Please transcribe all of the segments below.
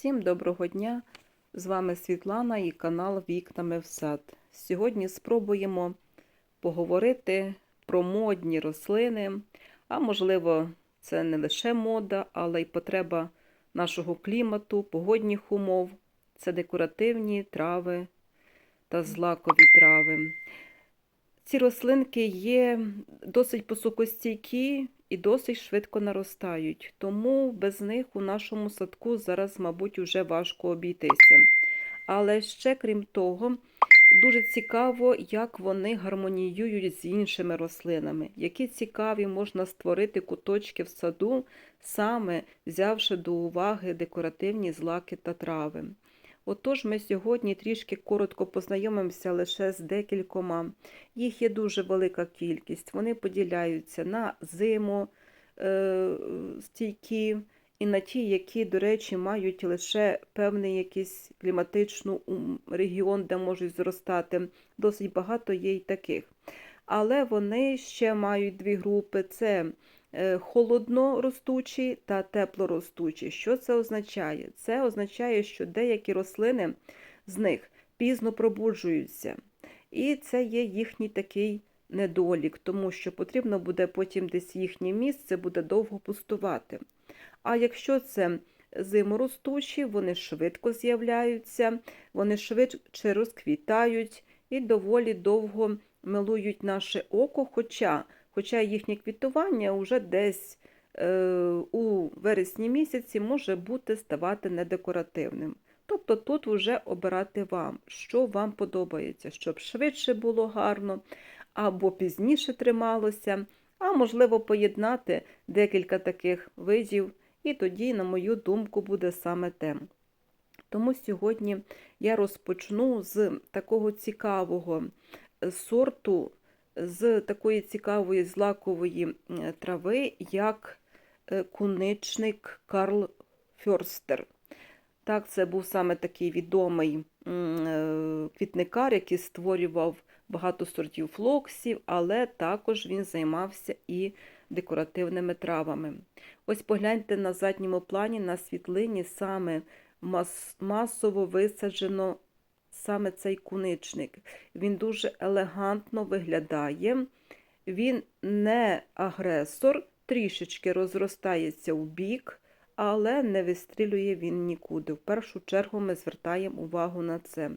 Всім доброго дня! З вами Світлана і канал Вікнами в сад. Сьогодні спробуємо поговорити про модні рослини, а можливо, це не лише мода, але й потреба нашого клімату, погодних умов. Це декоративні трави та злакові трави. Ці рослинки є досить посухостійкі і досить швидко наростають, тому без них у нашому садку зараз, мабуть, уже важко обійтися. Але ще, крім того, дуже цікаво, як вони гармоніюють з іншими рослинами, які цікаві можна створити куточки в саду, саме взявши до уваги декоративні злаки та трави. Отож, ми сьогодні трішки коротко познайомимося лише з декількома. Їх є дуже велика кількість. Вони поділяються на зиму е, стійкі і на ті, які, до речі, мають лише певний якийсь кліматичний регіон, де можуть зростати. Досить багато є й таких. Але вони ще мають дві групи: це холодноростучі та теплоростучі. Що це означає? Це означає, що деякі рослини з них пізно пробуджуються. І це є їхній такий недолік, тому що потрібно буде потім десь їхнє місце буде довго пустувати. А якщо це зиморостучі, вони швидко з'являються, вони швидше розквітають і доволі довго милують наше око, хоча хоча їхнє квітування вже десь е, у вересні місяці може бути ставати недекоративним. Тобто тут вже обирати вам, що вам подобається, щоб швидше було гарно, або пізніше трималося, а можливо поєднати декілька таких видів, і тоді, на мою думку, буде саме те. Тому сьогодні я розпочну з такого цікавого сорту, з такої цікавої злакової трави, як е, куничник Карл Фьорстер. Так, це був саме такий відомий е, квітникар, який створював багато сортів флоксів, але також він займався і декоративними травами. Ось погляньте на задньому плані на світлині саме масово висаджено саме цей куничник. Він дуже елегантно виглядає, він не агресор, трішечки розростається у бік, але не вистрілює він нікуди. В першу чергу ми звертаємо увагу на це.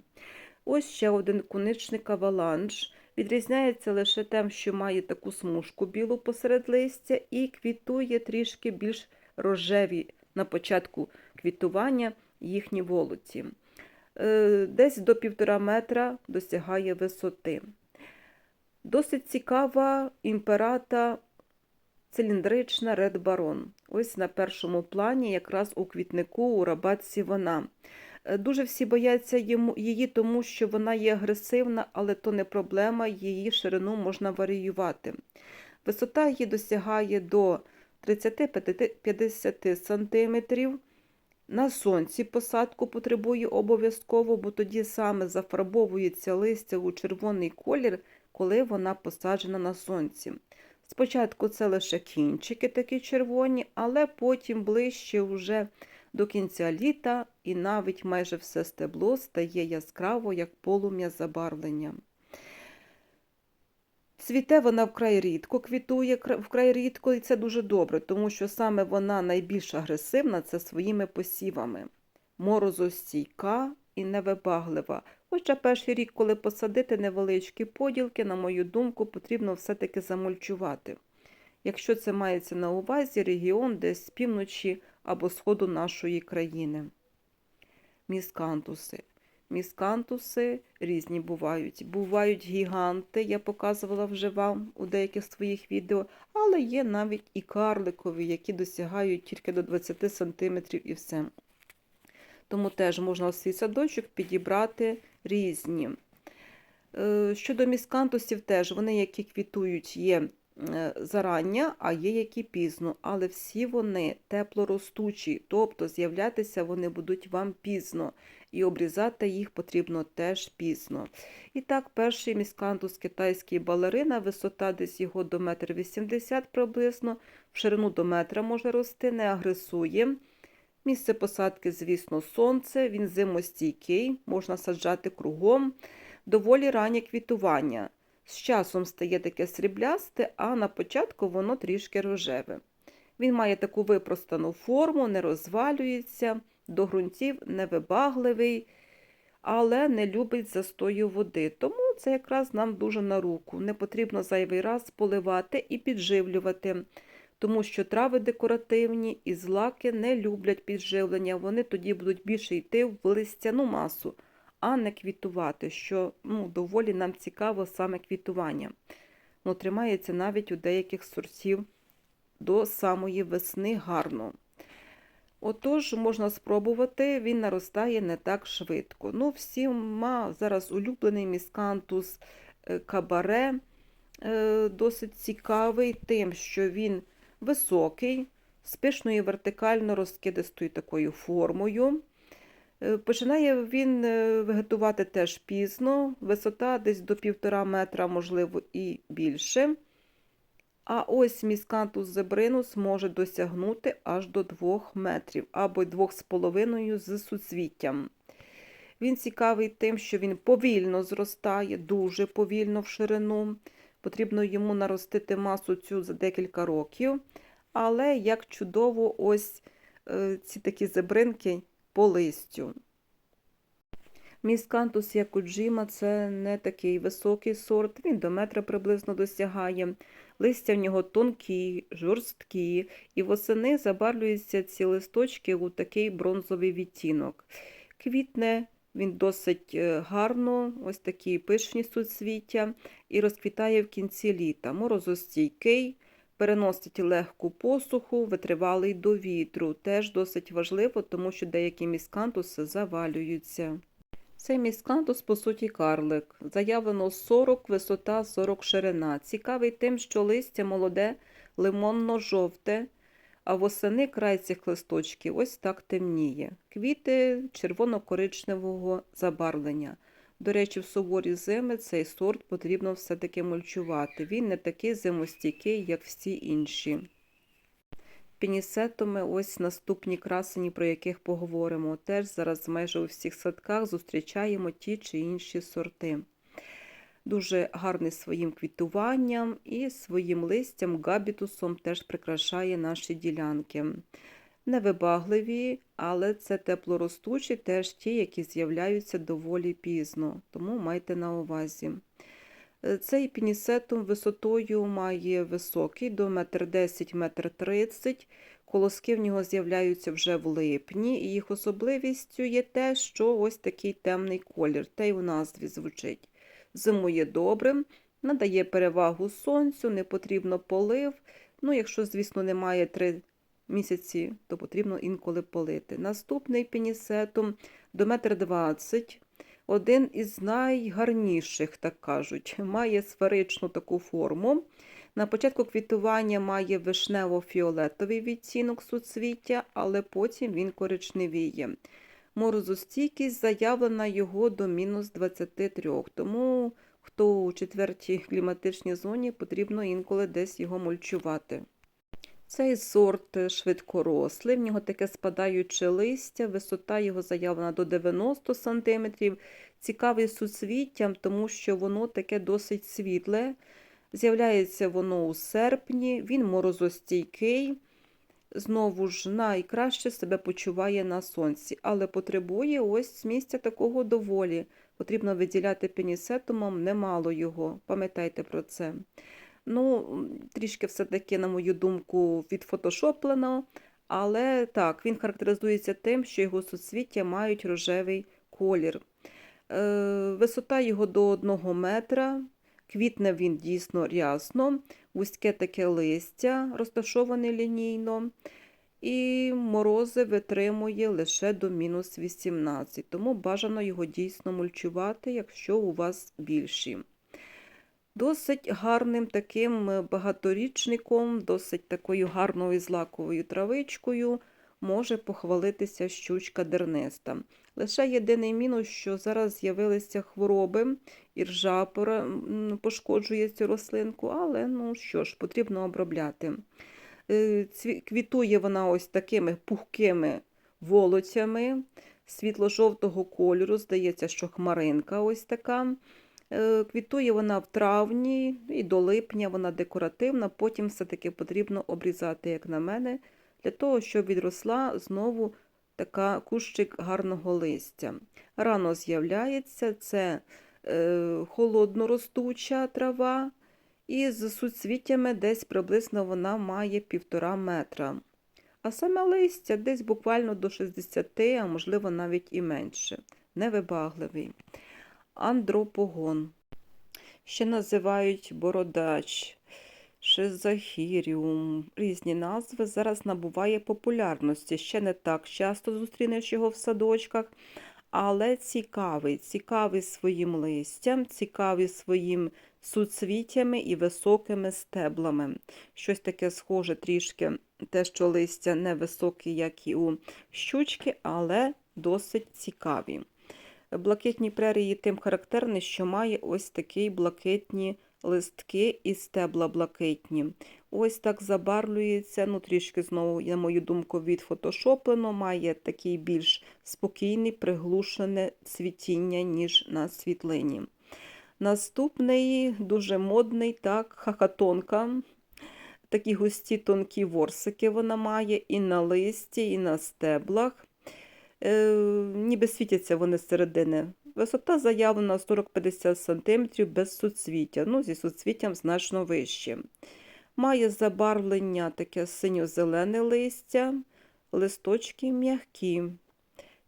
Ось ще один куничник аваланж. Відрізняється лише тим, що має таку смужку білу посеред листя і квітує трішки більш рожеві на початку квітування їхні волоці. Е, десь до півтора метра досягає висоти. Досить цікава імперата циліндрична Red Baron. Ось на першому плані, якраз у квітнику у рабатці вона. Е, дуже всі бояться її, тому що вона є агресивна, але то не проблема, її ширину можна варіювати. Висота її досягає до 30-50 см. На сонці посадку потребує обов'язково, бо тоді саме зафарбовується листя у червоний колір, коли вона посаджена на сонці. Спочатку це лише кінчики такі червоні, але потім ближче вже до кінця літа і навіть майже все стебло стає яскраво, як полум'я забарвлення. Цвіте вона вкрай рідко, квітує вкрай рідко, і це дуже добре, тому що саме вона найбільш агресивна це своїми посівами. Морозостійка і невибаглива. Хоча перший рік, коли посадити невеличкі поділки, на мою думку, потрібно все-таки замульчувати. Якщо це мається на увазі регіон десь з півночі або сходу нашої країни. Міскантуси. Міскантуси різні бувають. Бувають гіганти, я показувала вже вам у деяких своїх відео, але є навіть і карликові, які досягають тільки до 20 см і все. Тому теж можна свій садочок підібрати різні. Е, щодо міскантусів, теж вони, які квітують, є Е, зарання, а є які пізно, але всі вони теплоростучі, тобто з'являтися вони будуть вам пізно, і обрізати їх потрібно теж пізно. І так, перший міскантус китайський балерина, висота десь його до 1,80 м приблизно, в ширину до метра може рости, не агресує. Місце посадки, звісно, сонце, він зимостійкий, можна саджати кругом, доволі раннє квітування. З часом стає таке сріблясте, а на початку воно трішки рожеве. Він має таку випростану форму, не розвалюється, до ґрунтів невибагливий, але не любить застою води. Тому це якраз нам дуже на руку. Не потрібно зайвий раз поливати і підживлювати, тому що трави декоративні і злаки не люблять підживлення. Вони тоді будуть більше йти в листяну масу, а не квітувати, що ну, доволі нам цікаво саме квітування. Ну, тримається навіть у деяких сортів до самої весни гарно. Отож, можна спробувати, він наростає не так швидко. Ну, всіма зараз улюблений міскантус е, кабаре, е, досить цікавий тим, що він високий, з пишною вертикально розкидистою такою формою. Е, Починає він вегетувати теж пізно, висота десь до півтора метра, можливо, і більше. А ось міскантус зебринус може досягнути аж до 2 метрів або 2,5 з суцвіттям. Він цікавий тим, що він повільно зростає, дуже повільно в ширину. Потрібно йому наростити масу цю за декілька років. Але як чудово, ось е, ці такі зебринки по листю. Міскантус якуджима це не такий високий сорт, він до метра приблизно досягає. Листя в нього тонкі, жорсткі, і восени забарвлюються ці листочки у такий бронзовий відтінок. Квітне він досить е, гарно, ось такі пишні суцвіття, і розквітає в кінці літа. Морозостійкий, переносить легку посуху, витривалий до вітру. Теж досить важливо, тому що деякі міскантуси завалюються. Цей міскантус, по суті, карлик. Заявлено 40, висота 40 ширина. Цікавий тим, що листя молоде, лимонно-жовте, а восени край цих листочків ось так темніє. Квіти червоно-коричневого забарвлення. До речі, в суворі зими цей сорт потрібно все-таки мульчувати. Він не такий зимостійкий, як всі інші. Пінісетами ось наступні красені, про яких поговоримо. Теж зараз майже у всіх садках зустрічаємо ті чи інші сорти. Дуже гарний своїм квітуванням і своїм листям, габітусом теж прикрашає наші ділянки. Невибагливі, але це теплоростучі, теж ті, які з'являються доволі пізно, тому майте на увазі. Цей пінісетум висотою має високий до 1,10 1,30 м. Колоски в нього з'являються вже в липні, і їх особливістю є те, що ось такий темний колір, та й у назві звучить. Зимує добрим, надає перевагу сонцю, не потрібно полив. Ну, якщо, звісно, немає 3 місяці, то потрібно інколи полити. Наступний пінісетум до 1,20 м. Один із найгарніших, так кажуть, має сферичну таку форму. На початку квітування має вишнево-фіолетовий відтінок суцвіття, але потім він коричневіє. Морозостійкість заявлена його до мінус 23, тому хто у четвертій кліматичній зоні, потрібно інколи десь його мульчувати. Цей сорт швидкорослий, в нього таке спадаюче листя, висота його заявлена до 90 см. Цікавий суцвіттям, тому що воно таке досить світле. З'являється воно у серпні, він морозостійкий. Знову ж найкраще себе почуває на сонці, але потребує ось місця такого доволі. Потрібно виділяти пенісетумом немало його. Пам'ятайте про це. Ну, трішки все-таки, на мою думку, відфотошоплено, але так, він характеризується тим, що його суцвіття мають рожевий колір. Е, Висота його до 1 метра, квітне він дійсно рясно, вузьке таке листя, розташоване лінійно, і морози витримує лише до мінус 18, тому бажано його дійсно мульчувати, якщо у вас більші. Досить гарним таким е, багаторічником, досить такою гарною злаковою травичкою може похвалитися щучка дерниста. Лише єдиний мінус, що зараз з'явилися хвороби, і ржа пошкоджує цю рослинку, але ну що ж, потрібно обробляти. Е, квітує вона ось такими пухкими волоцями світло-жовтого кольору. Здається, що хмаринка ось така. Е, Квітує вона в травні і до липня вона декоративна, потім все-таки потрібно обрізати, як на мене, для того, щоб відросла знову така кущик гарного листя. Рано з'являється це е, холодноростуча трава, і з суцвіттями десь приблизно вона має півтора метра. А саме листя десь буквально до 60, а можливо навіть і менше. Невибагливий. Андропогон. Ще називають бородач, шизахіріум. Різні назви зараз набуває популярності. Ще не так часто зустрінеш його в садочках, але цікавий, цікавий своїм листям, цікавий своїм суцвіттями і високими стеблами. Щось таке схоже трішки, те, що листя не високі, як і у щучки, але досить цікаві. Блакитні прерії тим характерні, що має ось такі блакитні листки і стебла блакитні. Ось так забарвлюється, ну трішки знову, на мою думку, відфотошоплено, має такий більш спокійний, приглушене цвітіння, ніж на світлині. Наступний дуже модний, так, хахатонка. Такі густі тонкі ворсики вона має і на листі, і на стеблах. Е, ніби світяться вони з середини. Висота заявлена 40-50 см без суцвіття, ну, зі суцвіттям значно вище. Має забарвлення таке синьо-зелене листя, листочки м'які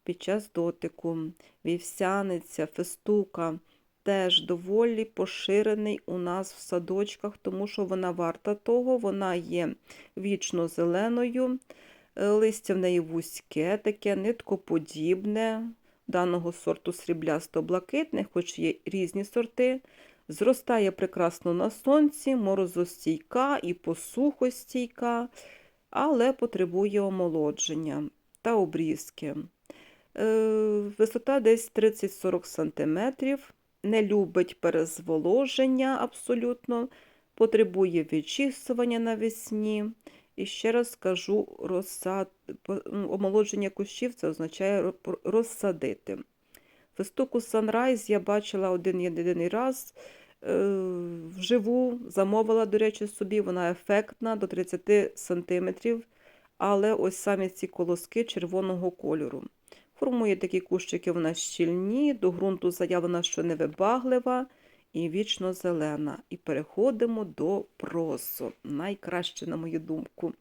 під час дотику, вівсяниця, фестука теж доволі поширений у нас в садочках, тому що вона варта того, вона є вічно зеленою. Листя в неї вузьке, таке ниткоподібне, даного сорту сріблясто-блакитне, хоч є різні сорти. Зростає прекрасно на сонці, морозостійка і посухостійка, але потребує омолодження та обрізки. Е, Висота десь 30-40 см, не любить перезволоження абсолютно, потребує відчісування навесні. І ще раз скажу, розсад... ну, омолодження кущів це означає розсадити. Фестуку Sunrise я бачила один єдиний раз е, вживу, замовила, до речі, собі, вона ефектна до 30 см, але ось самі ці колоски червоного кольору. Формує такі кущики вона щільні, до ґрунту заявлена, що невибаглива і вічно зелена. І переходимо до просу. Найкраще, на мою думку.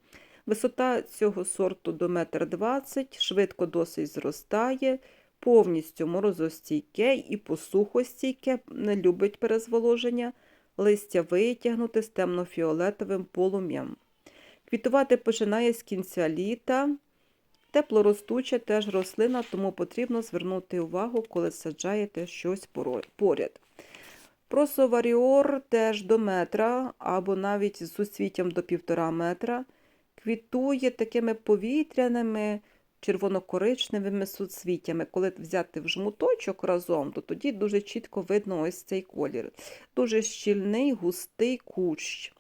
Висота цього сорту до 1,20 м, швидко досить зростає, повністю морозостійке і посухостійке, не любить перезволоження, листя витягнуте з темно-фіолетовим полум'ям. Квітувати починає з кінця літа. Теплоростуча теж рослина, тому потрібно звернути увагу, коли саджаєте щось поро- Просоваріор теж до метра або навіть з суцвіттям до півтора метра. Квітує такими повітряними червоно-коричневими суцвіттями. Коли взяти в жмуточок разом, то тоді дуже чітко видно ось цей колір. Дуже щільний, густий кущ.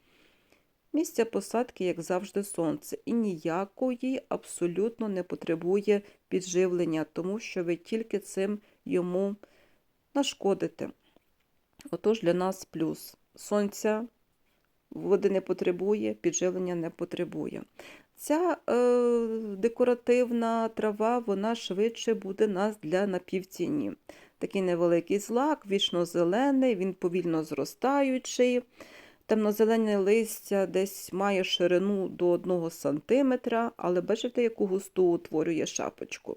Місця посадки, як завжди, сонце, і ніякої абсолютно не потребує підживлення, тому що ви тільки цим йому нашкодите. Отож, для нас плюс. Сонця води не потребує, підживлення не потребує. Ця е, декоративна трава, вона швидше буде нас для напівтіні. Такий невеликий злак, вічно зелений, він повільно зростаючий. Темнозелене листя десь має ширину до 1 см, але бачите, яку густу утворює шапочку.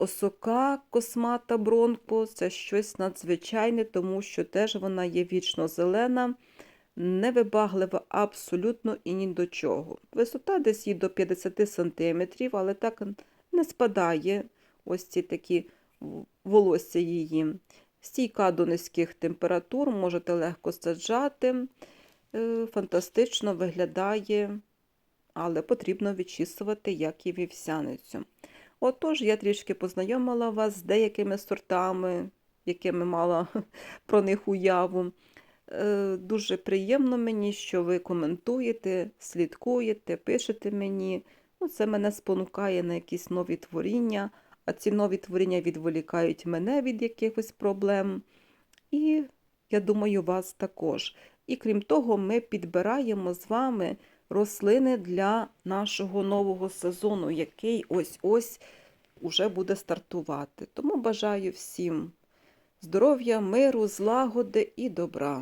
Осока космата бронко це щось надзвичайне, тому що теж вона є вічно зелена, невибаглива абсолютно і ні до чого. Висота десь їй до 50 см, але так не спадає ось ці такі волосся її. Стійка до низьких температур, можете легко саджати, Е, фантастично виглядає, але потрібно відчісувати, як і вівсяницю. Отож, я трішки познайомила вас з деякими сортами, якими мала про них уяву. Е, Дуже приємно мені, що ви коментуєте, слідкуєте, пишете мені. Ну, це мене спонукає на якісь нові творіння, а ці нові творіння відволікають мене від якихось проблем. І я думаю, вас також. І крім того, ми підбираємо з вами рослини для нашого нового сезону, який ось-ось уже буде стартувати. Тому бажаю всім здоров'я, миру, злагоди і добра.